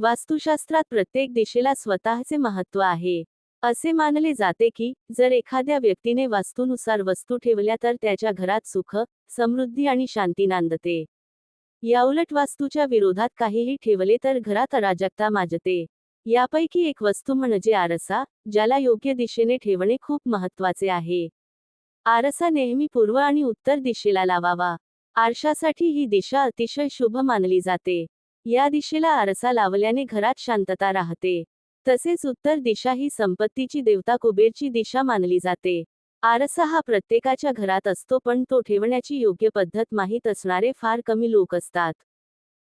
वास्तुशास्त्रात प्रत्येक दिशेला स्वतःचे महत्त्व आहे. असे मानले जाते की जर एखाद्या व्यक्तीने वास्तूनुसार वस्तू ठेवल्या तर त्याच्या घरात सुख समृद्धी आणि शांती नांदते. याउलट वास्तूच्या विरोधात काहीही ठेवले तर घरात अराजकता माजते. यापैकी एक वस्तू म्हणजे आरसा ज्याला योग्य दिशेने ठेवणे खूप महत्त्वाचे आहे. आरसा नेहमी पूर्व आणि उत्तर दिशेला लावावा. आरशासाठी ही दिशा अतिशय शुभ मानली जाते. या दिशेला आरसा लावल्याने घरात शांतता राहते. तसेच उत्तर दिशा ही संपत्तीची देवता कुबेरची दिशा मानली जाते. आरसा हा प्रत्येकाच्या घरात असतो पण तो ठेवण्याची योग्य पद्धत माहीत असणारे फार कमी लोक असतात.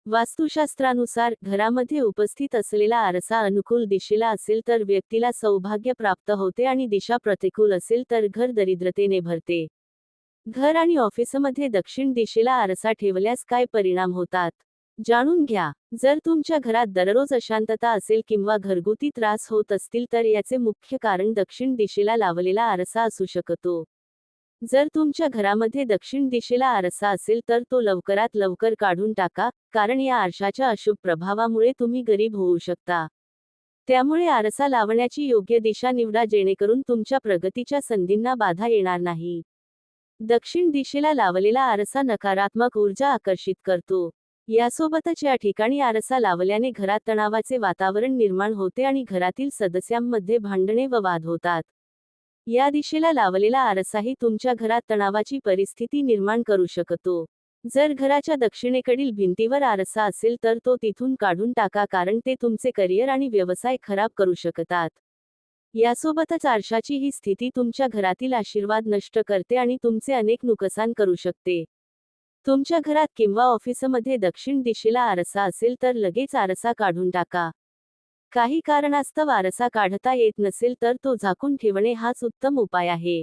वास्तुशास्त्रानुसार घरामध्ये उपस्थित असलेला आरसा अनुकूल दिशेला असेल तर व्यक्तीला सौभाग्य प्राप्त होते आणि दिशा प्रतिकूल असेल तर घर दरिद्रतेने भरते. घर आणि ऑफिसमध्ये दक्षिण दिशेला आरसा ठेवल्यास काय परिणाम होतात? जाणून घ्या जर तुमच्या घरात दररोज अशांतता असेल किंवा घरगुती त्रास होत असतील तर याचे मुख्य कारण दक्षिण दिशेला लावलेला आरसा असू शकतो. जर तुमच्या घरामध्ये दक्षिण दिशेला आरसा असेल तर तो लवकरात लवकर काढून टाका कारण या आरशाच्या अशुभ प्रभावामुळे तुम्ही गरीब होऊ शकता. त्यामुळे आरसा लावण्याची योग्य दिशा निवडा जेणेकरून तुमच्या प्रगतीच्या संधींना बाधा येणार नाही. दक्षिण दिशेला लावलेला आरसा नकारात्मक ऊर्जा आकर्षित करतो. यासोबतच या ठिकाणी आरसा लावल्याने घरात तणावाचे वातावरण निर्माण होते आणि घरातील सदस्यांमध्ये भांडणे व वाद होतात. या दिशेला लावलेला आरसाही तुमच्या घरात तणावाची परिस्थिती निर्माण करू शकतो. जर घराच्या दक्षिणेकडील भिंतीवर आरसा असेल तर तो तिथून काढून टाका कारण ते तुमचे करिअर आणि व्यवसाय खराब करू शकतात. यासोबतच आरशाची ही स्थिती तुमच्या घरातील आशीर्वाद नष्ट करते आणि तुमचे अनेक नुकसान करू शकते. तुमच्या घरात किंवा ऑफिसमध्ये दक्षिण दिशेला आरसा असेल तर लगेच आरसा काढून टाका. काही कारणास्तव आरसा काढता येत नसेल तर तो झाकून ठेवणे हाच उत्तम उपाय आहे.